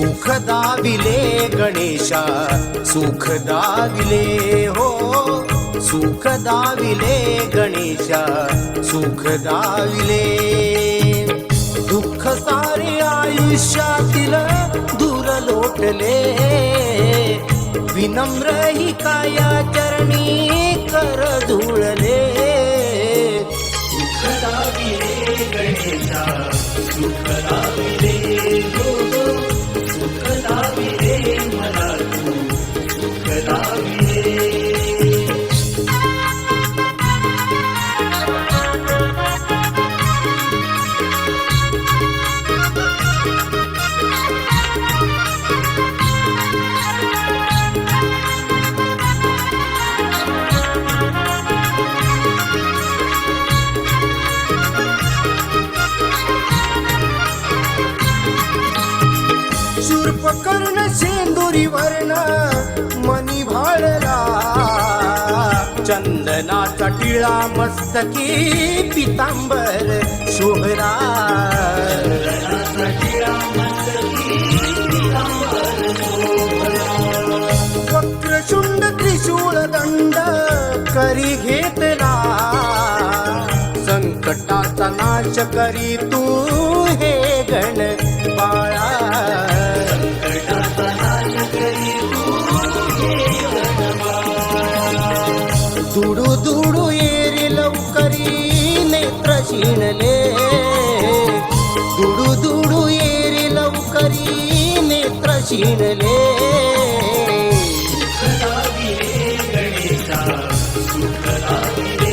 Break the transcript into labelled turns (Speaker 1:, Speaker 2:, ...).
Speaker 1: सुख दाविले गणेशा सुख दाविले हो सुख दाविले गणेशा सुख दाविले दुःख सारे आयुष्यातील दूर लोटले विनम्र ही काया चरणी कर धुळले। सुख दाविले गणेशा सुख दाविले हो। शूर्प कर्ण शेंदुरी वर्ण मनी भाळला. चंदनाचा टिळा मस्तकी पितांबर शोभरा वक्रशुंड त्रिशूळ दंड करी घेतला. संकटाचा नाश करी तू ದುಡು ದುಡು ಏರಿಲೌಕರಿ ನೇತ್ರಶೀಣಲೆ ದುಡು ದುಡು ಏರಿಲೌಕರಿ ನೇತ್ರಶೀಣಲೆ ಸುಖದಾಗಿರೇ ಗಣೇಶ ಸುಖದಾಗಿರೇ